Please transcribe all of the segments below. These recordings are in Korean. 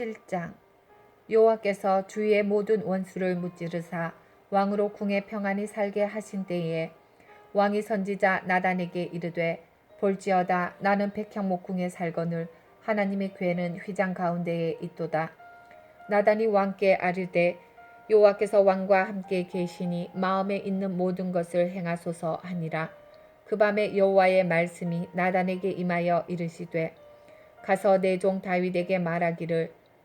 7장. 여호와께서 주의 모든 원수를 무찌르사 왕으로 궁에 평안히 살게 하신 때에 왕이 선지자 나단에게 이르되 볼지어다 나는 백향목 궁에 살거늘 하나님의 괴는 휘장 가운데에 있도다. 나단이 왕께 아뢰되 여호와께서 왕과 함께 계시니 마음에 있는 모든 것을 행하소서 하니라. 그 밤에 여호와의 말씀이 나단에게 임하여 이르시되 가서 내 종 다윗에게 말하기를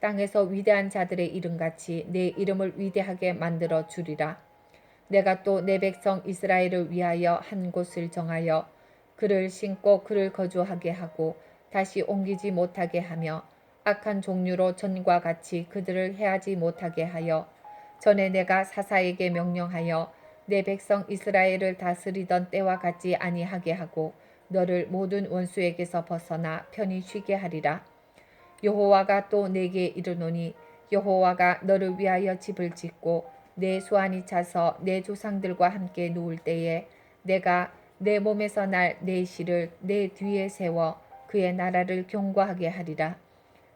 땅에서 위대한 자들의 이름같이 내 이름을 위대하게 만들어 주리라. 내가 또 내 백성 이스라엘을 위하여 한 곳을 정하여 그를 신고 그를 거주하게 하고 다시 옮기지 못하게 하며 악한 종류로 전과 같이 그들을 해하지 못하게 하여 전에 내가 사사에게 명령하여 내 백성 이스라엘을 다스리던 때와 같지 아니하게 하고 너를 모든 원수에게서 벗어나 편히 쉬게 하리라. 여호와가 또 내게 이르노니 여호와가 너를 위하여 집을 짓고 내 수완이 차서 내 조상들과 함께 누울 때에 내가 내 몸에서 날내 실을 내 뒤에 세워 그의 나라를 경고하게 하리라.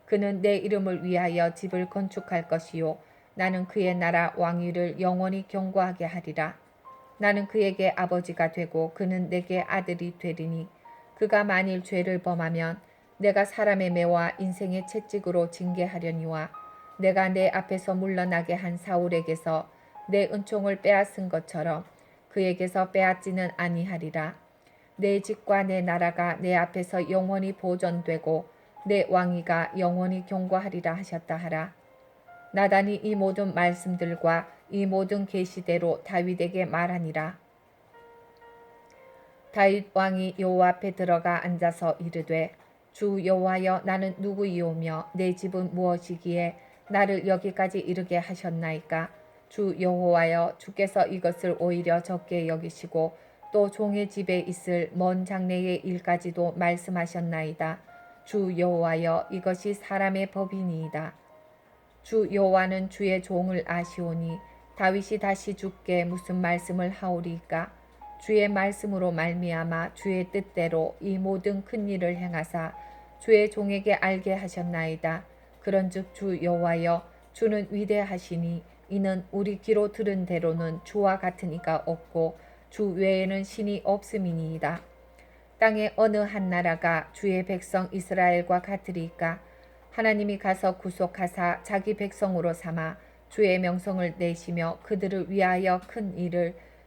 그는 내 이름을 위하여 집을 건축할 것이요 나는 그의 나라 왕위를 영원히 경고하게 하리라. 나는 그에게 아버지가 되고 그는 내게 아들이 되리니 그가 만일 죄를 범하면 내가 사람의 매와 인생의 채찍으로 징계하려니와 내가 내 앞에서 물러나게 한 사울에게서 내 은총을 빼앗은 것처럼 그에게서 빼앗지는 아니하리라. 내 집과 내 나라가 내 앞에서 영원히 보존되고 내 왕위가 영원히 경고하리라 하셨다 하라. 나단이 이 모든 말씀들과 이 모든 계시대로 다윗에게 말하니라. 다윗 왕이 여호와 앞에 들어가 앉아서 이르되 주 여호와여 나는 누구이오며 내 집은 무엇이기에 나를 여기까지 이르게 하셨나이까? 주 여호와여 주께서 이것을 오히려 적게 여기시고 또 종의 집에 있을 먼 장래의 일까지도 말씀하셨나이다. 주 여호와여 이것이 사람의 법이니이다. 주 여호와는 주의 종을 아시오니 다윗이 다시 주께 무슨 말씀을 하오리까 주의 말씀으로 말미암아 주의 뜻대로 이 모든 큰 일을 행하사 주의 종에게 알게 하셨나이다. 그런즉 주 여호와여 주는 위대하시니 이는 우리 귀로 들은 대로는 주와 같은 이가 없고 주 외에는 신이 없음이니이다. 땅의 어느 한 나라가 주의 백성 이스라엘과 같으리까 하나님이 가서 구속하사 자기 백성으로 삼아 주의 명성을 내시며 그들을 위하여 큰 일을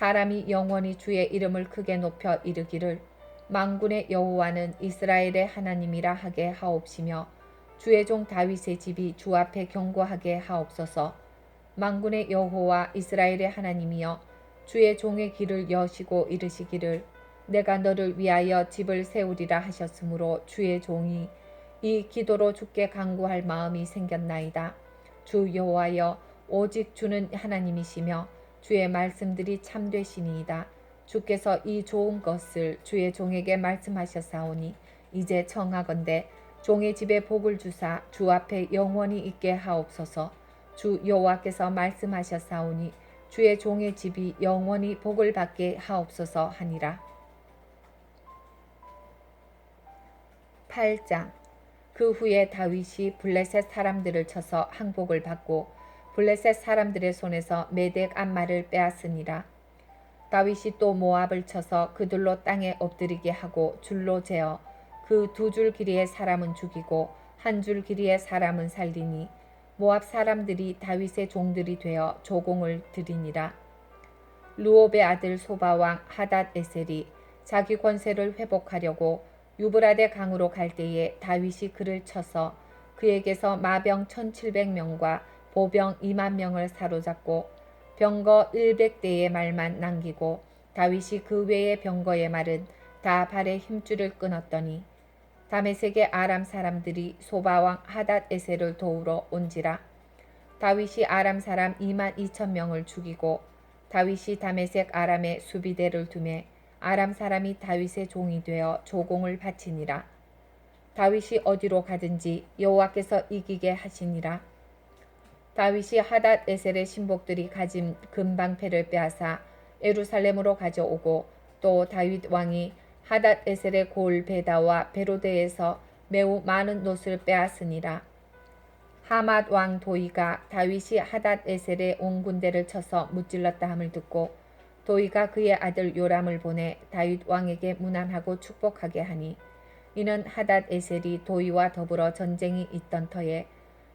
사람이 영원히 주의 이름을 크게 높여 이르기를 망군의 여호와는 이스라엘의 하나님이라 하게 하옵시며 주의 종 다윗의 집이 주 앞에 경고하게 하옵소서. 망군의 여호와 이스라엘의 하나님이여 주의 종의 길을 여시고 이르시기를 내가 너를 위하여 집을 세우리라 하셨으므로 주의 종이 이 기도로 주께 간구할 마음이 생겼나이다. 주 여호와여 오직 주는 하나님이시며 주의 말씀들이 참되시니이다. 주께서 이 좋은 것을 주의 종에게 말씀하셨사오니 이제 청하건대 종의 집에 복을 주사 주 앞에 영원히 있게 하옵소서. 주 여호와께서 말씀하셨사오니 주의 종의 집이 영원히 복을 받게 하옵소서 하니라. 8장 그 후에 다윗이 블레셋 사람들을 쳐서 항복을 받고 블레셋 사람들의 손에서 메덱 안마를 빼앗으니라. 다윗이 또 모압을 쳐서 그들로 땅에 엎드리게 하고 줄로 재어 그 두 줄 길이의 사람은 죽이고 한 줄 길이의 사람은 살리니 모압 사람들이 다윗의 종들이 되어 조공을 드리니라. 루옵의 아들 소바왕 하닷 에셀이 자기 권세를 회복하려고 유브라데 강으로 갈 때에 다윗이 그를 쳐서 그에게서 마병 1700명과 보병 2만 명을 사로잡고 병거 100대의 말만 남기고 다윗이 그 외의 병거의 말은 다 발에 힘줄을 끊었더니 다메섹의 아람 사람들이 소바왕 하닷 에셀을 도우러 온지라 다윗이 아람 사람 2만 2천 명을 죽이고 다윗이 다메섹 아람의 수비대를 두매 아람 사람이 다윗의 종이 되어 조공을 바치니라. 다윗이 어디로 가든지 여호와께서 이기게 하시니라 다윗이 하닷 에셀의 신복들이 가진 금방패를 빼앗아 에루살렘으로 가져오고 또 다윗 왕이 하닷 에셀의 골 베다와 베로데에서 매우 많은 노을 빼앗으니라. 하맛 왕 도이가 다윗이 하닷 에셀의 온 군대를 쳐서 무찔렀다 함을 듣고 도이가 그의 아들 요람을 보내 다윗 왕에게 문안하고 축복하게 하니 이는 하닷 에셀이 도이와 더불어 전쟁이 있던 터에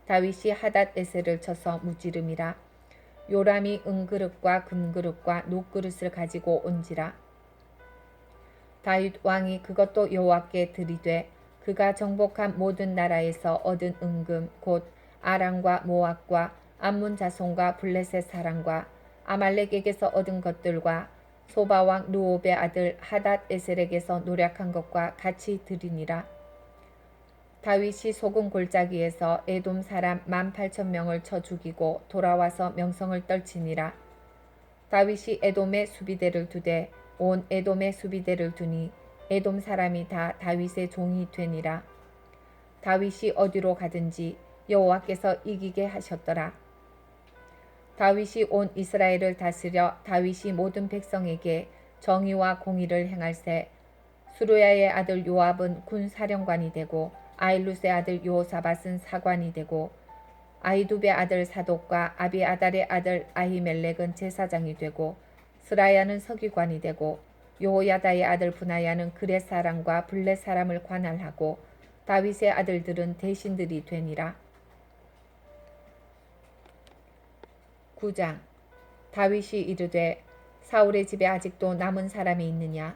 다윗이 하닷 에셀을 쳐서 무찌름이라 요람이 은그릇과 금그릇과 녹그릇을 가지고 온지라 다윗 왕이 그것도 여호와께 드리되 그가 정복한 모든 나라에서 얻은 은금 곧 아랑과 모압과 암문 자손과 블레셋 사람과 아말렉에게서 얻은 것들과 소바왕 누옵의 아들 하닷 에셀에게서 노력한 것과 같이 드리니라. 다윗이 속은 골짜기에서 에돔 사람 만 팔천 명을 쳐 죽이고 돌아와서 명성을 떨치니라. 다윗이 에돔의 수비대를 두되 온 에돔의 수비대를 두니 에돔 사람이 다 다윗의 종이 되니라. 다윗이 어디로 가든지 여호와께서 이기게 하셨더라. 다윗이 온 이스라엘을 다스려 다윗이 모든 백성에게 정의와 공의를 행할세 수루야의 아들 요압은 군 사령관이 되고 아일루스의 아들 요사밧은 사관이 되고 아이두베 아들 사독과 아비아달의 아들 아히멜렉은 제사장이 되고 스라야는 서기관이 되고 요호야다의 아들 분하야는 그렛 사람과 블렛 사람을 관할하고 다윗의 아들들은 대신들이 되니라. 9장 다윗이 이르되 사울의 집에 아직도 남은 사람이 있느냐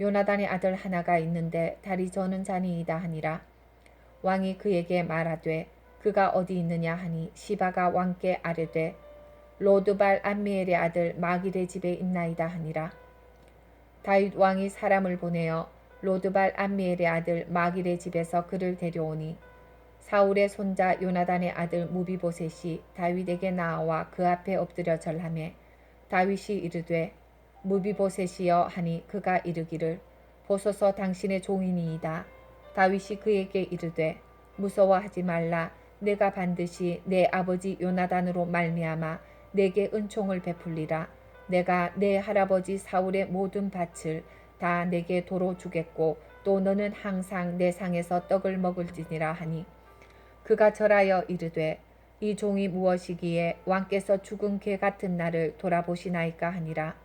요나단의 아들 하나가 있는데 다리 저는 자니이다 하니라. 왕이 그에게 말하되 그가 어디 있느냐 하니 시바가 왕께 아르되 로드발 안미엘의 아들 마길의 집에 있나이다 하니라. 다윗 왕이 사람을 보내어 로드발 안미엘의 아들 마길의 집에서 그를 데려오니 사울의 손자 요나단의 아들 무비보셋이 다윗에게 나와 그 앞에 엎드려 절하매 다윗이 이르되 무비보셋이여 하니 그가 이르기를 보소서 당신의 종이니이다. 다윗이 그에게 이르되 무서워하지 말라 내가 반드시 내 아버지 요나단으로 말미암아 내게 은총을 베풀리라 내가 내 할아버지 사울의 모든 밭을 다 내게 도로 주겠고 또 너는 항상 내 상에서 떡을 먹을지니라 하니 그가 절하여 이르되 이 종이 무엇이기에 왕께서 죽은 개 같은 나를 돌아보시나이까 하니라.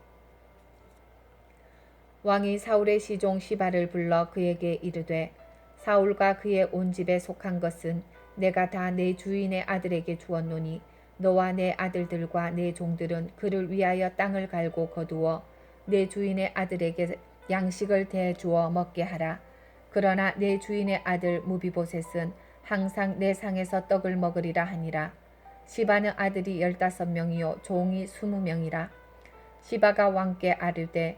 왕이 사울의 시종 시바를 불러 그에게 이르되 사울과 그의 온 집에 속한 것은 내가 다 내 주인의 아들에게 주었노니 너와 내 아들들과 내 종들은 그를 위하여 땅을 갈고 거두어 내 주인의 아들에게 양식을 대주어 먹게 하라. 그러나 내 주인의 아들 무비보셋은 항상 내 상에서 떡을 먹으리라 하니라. 시바는 아들이 열다섯 명이요 종이 스무 명이라. 시바가 왕께 아르되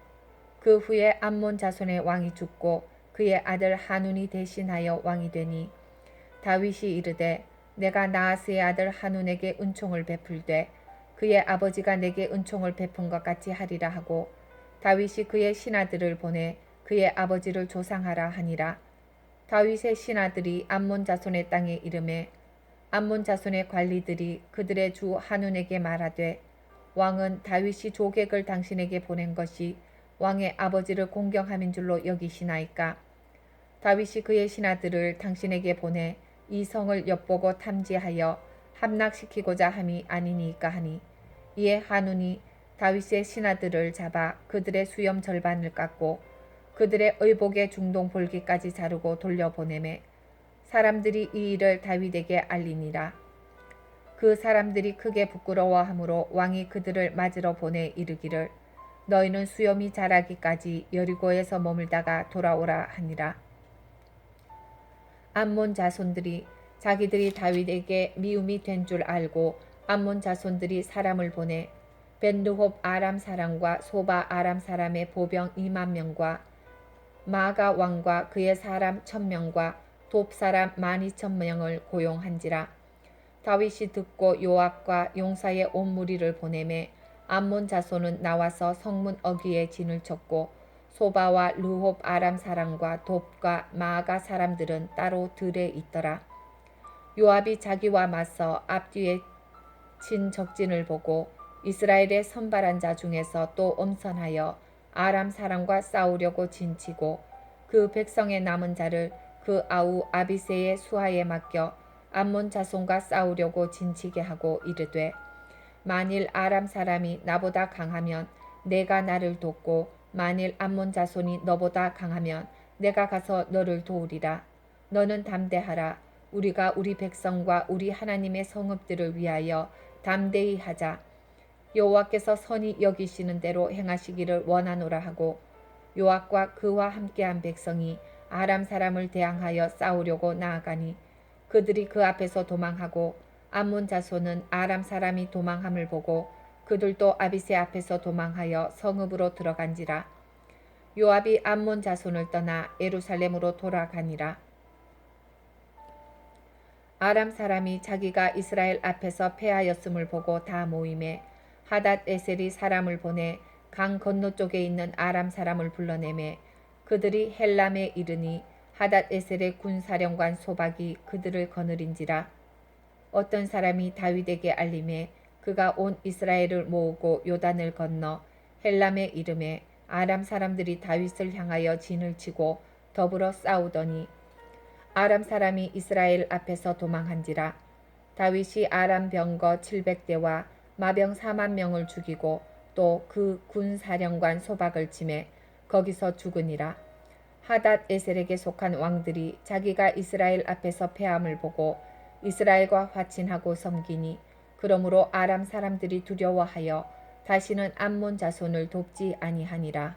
그 후에 암몬 자손의 왕이 죽고 그의 아들 하눈이 대신하여 왕이 되니 다윗이 이르되 내가 나하스의 아들 하눈에게 은총을 베풀되 그의 아버지가 내게 은총을 베푼 것 같이 하리라 하고 다윗이 그의 신하들을 보내 그의 아버지를 조상하라 하니라. 다윗의 신하들이 암몬 자손의 땅에 이름에 암몬 자손의 관리들이 그들의 주 하눈에게 말하되 왕은 다윗이 조객을 당신에게 보낸 것이 왕의 아버지를 공경함인 줄로 여기시나이까? 다윗이 그의 신하들을 당신에게 보내 이 성을 엿보고 탐지하여 함락시키고자 함이 아니니까 하니 이에 한운이 다윗의 신하들을 잡아 그들의 수염 절반을 깎고 그들의 의복의 중동 볼기까지 자르고 돌려보내매 사람들이 이 일을 다윗에게 알리니라. 그 사람들이 크게 부끄러워하므로 왕이 그들을 맞으러 보내 이르기를 너희는 수염이 자라기까지 여리고에서 머물다가 돌아오라 하니라. 암몬 자손들이 자기들이 다윗에게 미움이 된 줄 알고 암몬 자손들이 사람을 보내 벤르홉 아람 사람과 소바 아람 사람의 보병 2만 명과 마가 왕과 그의 사람 천명과 돕 사람 만 이천 명을 고용한지라. 다윗이 듣고 요압과 용사의 온 무리를 보내매 암몬 자손은 나와서 성문 어귀에 진을 쳤고 소바와 르홉 아람 사람과 돕과 마아가 사람들은 따로 들에 있더라. 요압이 자기와 맞서 앞뒤에 친 적진을 보고 이스라엘의 선발한 자 중에서 또 엄선하여 아람 사람과 싸우려고 진치고 그 백성의 남은 자를 그 아우 아비세의 수하에 맡겨 암몬 자손과 싸우려고 진치게 하고 이르되 만일 아람 사람이 나보다 강하면 내가 나를 돕고 만일 암몬 자손이 너보다 강하면 내가 가서 너를 도우리라. 너는 담대하라. 우리가 우리 백성과 우리 하나님의 성읍들을 위하여 담대히 하자. 여호와께서 선이 여기시는 대로 행하시기를 원하노라 하고 요압과 그와 함께한 백성이 아람 사람을 대항하여 싸우려고 나아가니 그들이 그 앞에서 도망하고 암몬 자손은 아람 사람이 도망함을 보고 그들도 아비세 앞에서 도망하여 성읍으로 들어간지라. 요압이 암몬 자손을 떠나 예루살렘으로 돌아가니라. 아람 사람이 자기가 이스라엘 앞에서 패하였음을 보고 다 모임에 하닷 에셀이 사람을 보내 강 건너쪽에 있는 아람 사람을 불러내매 그들이 헬람에 이르니 하닷 에셀의 군사령관 소박이 그들을 거느린지라 어떤 사람이 다윗에게 알림해 그가 온 이스라엘을 모으고 요단을 건너 헬람에 이름에 아람 사람들이 다윗을 향하여 진을 치고 더불어 싸우더니 아람 사람이 이스라엘 앞에서 도망한지라 다윗이 아람 병거 700대와 마병 4만 명을 죽이고 또 그 군 사령관 소박을 치매 거기서 죽으니라. 하닷 에셀에게 속한 왕들이 자기가 이스라엘 앞에서 패함을 보고 이스라엘과 화친하고 섬기니 그러므로 아람 사람들이 두려워하여 다시는 암몬 자손을 돕지 아니하니라.